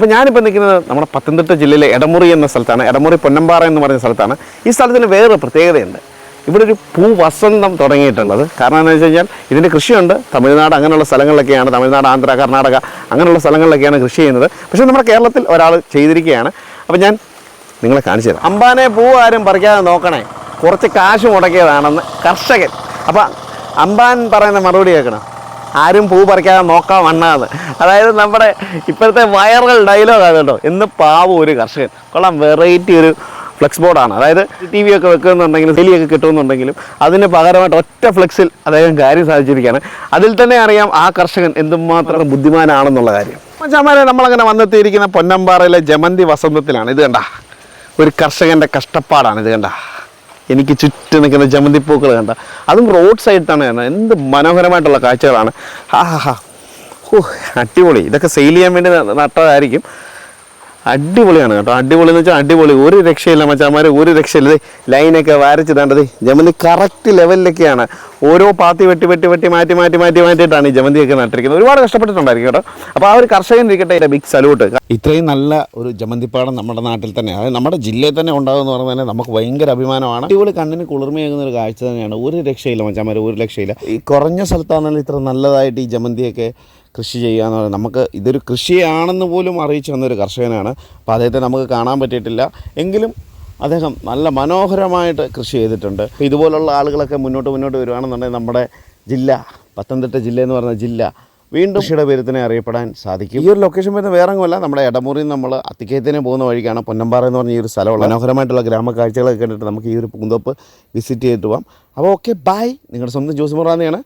അപ്പോൾ ഞാനിപ്പോൾ നിൽക്കുന്നത് നമ്മുടെ പത്തനംതിട്ട ജില്ലയിലെ എടമുറി എന്ന സ്ഥലത്താണ്. എടമുറി പൊന്നമ്പാറ എന്ന് പറയുന്ന സ്ഥലത്താണ്. ഈ സ്ഥലത്തിന് വേറെ പ്രത്യേകതയുണ്ട്. ഇവിടെ ഒരു പൂവസന്തം തുടങ്ങിയിട്ടുള്ളത്. കാരണം എന്താണെന്ന് വെച്ച് കഴിഞ്ഞാൽ ഇതിന്റെ കൃഷിയുണ്ട്. തമിഴ്നാട് അങ്ങനെയുള്ള സ്ഥലങ്ങളിലൊക്കെയാണ്. തമിഴ്നാട് ആന്ധ്ര കർണാടക അങ്ങനെയുള്ള സ്ഥലങ്ങളിലൊക്കെയാണ് കൃഷി ചെയ്യുന്നത്. പക്ഷേ നമ്മുടെ കേരളത്തിൽ ഒരാൾ ചെയ്തിരിക്കുകയാണ്. അപ്പോൾ ഞാൻ നിങ്ങളെ കാണിച്ചു തരാം. അമ്പാനെ പൂ ആരും പറിക്കാതെ നോക്കണേ. കുറച്ച് കാശ് മുടക്കിയതാണെന്ന് കർഷകൻ. അപ്പം അമ്പാൻ പറയുന്ന മറുപടി കേൾക്കണം. ആരും പൂ പറിക്കാതെ നോക്കാൻ വണ്ണാന്ന് അതായത് നമ്മുടെ ഇപ്പോഴത്തെ വൈറൽ ഡയലോഗാണ് കേട്ടോ. എന്ന് പാവം ഒരു കർഷകൻ. കൊള്ളാം വെറൈറ്റി ഒരു ഫ്ലെക്സ് ബോർഡാണ് അതായത് ടി വി ഒക്കെ വെക്കുന്നുണ്ടെങ്കിലും സെലിയൊക്കെ കിട്ടുമെന്നുണ്ടെങ്കിലും അതിന് പകരമായിട്ട് ഒറ്റ ഫ്ലെക്സിൽ അദ്ദേഹം കാര്യം സാധിച്ചിരിക്കുകയാണ്. അതിൽ തന്നെ അറിയാം ആ കർഷകൻ എന്തുമാത്രം ബുദ്ധിമാനാണെന്നുള്ള കാര്യം. ചമാരെ നമ്മളങ്ങനെ വന്നെത്തിയിരിക്കുന്ന പൊന്നമ്പാറയിലെ ജമന്തി വസന്തത്തിലാണ്. ഇത് കണ്ട ഒരു കർഷകന്റെ കഷ്ടപ്പാടാണ് ഇത് കണ്ട. എനിക്ക് ചുറ്റും നിൽക്കുന്ന ജമന്തിപ്പൂക്കൾ കണ്ട. അതും റോഡ് സൈഡിലാണ് കണ്ടത് എന്ത് മനോഹരമായിട്ടുള്ള കാഴ്ചകളാണ്. ഹാ ഹാ ഓ അടിപൊളി. ഇതൊക്കെ സെയിൽ ചെയ്യാൻ വേണ്ടി നട്ടതായിരിക്കും. അടിപൊളിയാണ് കേട്ടോ. അടിപൊളി എന്ന് വെച്ചാൽ അടിപൊളി. ഒരു രക്ഷയില്ല മച്ചാമാർ ഒരു രക്ഷയില്ല. ലൈനൊക്കെ വരച്ച് തേണ്ടത് ജമന്തി കറക്റ്റ് ലെവലിലൊക്കെയാണ് ഓരോ പാത്തി വെട്ടി വെട്ടി വെട്ടി മാറ്റി മാറ്റി മാറ്റി മാറ്റിയിട്ടാണ് ഈ ജമന്തിയൊക്കെ നട്ടിരിക്കുന്നത്. ഒരുപാട് കഷ്ടപ്പെട്ടിട്ടുണ്ടായിരിക്കും കേട്ടോ. അപ്പോൾ ആ ഒരു കർഷകൻ എന്റെ ബിഗ് സല്യൂട്ട് ഇത്രയും നല്ല ഒരു ജമന്തിപ്പാടം നമ്മുടെ നാട്ടിൽ തന്നെ അതായത് നമ്മുടെ ജില്ലയിൽ തന്നെ ഉണ്ടാകുമെന്ന് പറഞ്ഞാൽ നമുക്ക് ഭയങ്കര അഭിമാനമാണ്. അടിപൊളി കണ്ണിന് കുളിർമയേകുന്ന ഒരു കാഴ്ച തന്നെയാണ്. ഒരു രക്ഷയില്ല മച്ചാമാർ ഒരു രക്ഷയില്ല. ഈ കുറഞ്ഞ സ്ഥലത്താണെങ്കിലും ഇത്ര നല്ലതായിട്ട് ഈ ജമന്തിയൊക്കെ കൃഷി ചെയ്യുക എന്ന് പറയുന്നത്. നമുക്ക് ഇതൊരു കൃഷിയാണെന്ന് പോലും അറിയിച്ചു വന്നൊരു കർഷകനാണ്. അപ്പോൾ അദ്ദേഹത്തെ നമുക്ക് കാണാൻ പറ്റിയിട്ടില്ല. എങ്കിലും അദ്ദേഹം നല്ല മനോഹരമായിട്ട് കൃഷി ചെയ്തിട്ടുണ്ട്. ഇതുപോലുള്ള ആളുകളൊക്കെ മുന്നോട്ട് മുന്നോട്ട് വരുവാണെന്നുണ്ടെങ്കിൽ നമ്മുടെ ജില്ല പത്തനംതിട്ട ജില്ല എന്ന് പറഞ്ഞ ജില്ല വീണ്ടും കൃഷിയുടെ പേരത്തിനെ അറിയപ്പെടാൻ സാധിക്കും. ഈ ഒരു ലൊക്കേഷൻ വരുന്ന വേറെ ഒന്നുമല്ല നമ്മുടെ ഇടമുറിയിൽ നമ്മൾ അത്തിക്കയത്തിന് പോകുന്ന വഴിക്കാണ് പൊന്നമ്പാറ എന്ന് പറഞ്ഞ ഈ ഒരു സ്ഥലമുള്ള മനോഹരമായിട്ടുള്ള ഗ്രാമ കാഴ്ചകളൊക്കെ കണ്ടിട്ട് നമുക്ക് ഈ ഒരു പൂന്തോപ്പ് വിസിറ്റ് ചെയ്തിട്ട് പോകാം അപ്പോൾ ഓക്കെ ബൈ. നിങ്ങളുടെ സ്വന്തം ജോസ് മൊറാന്നെയാണ്.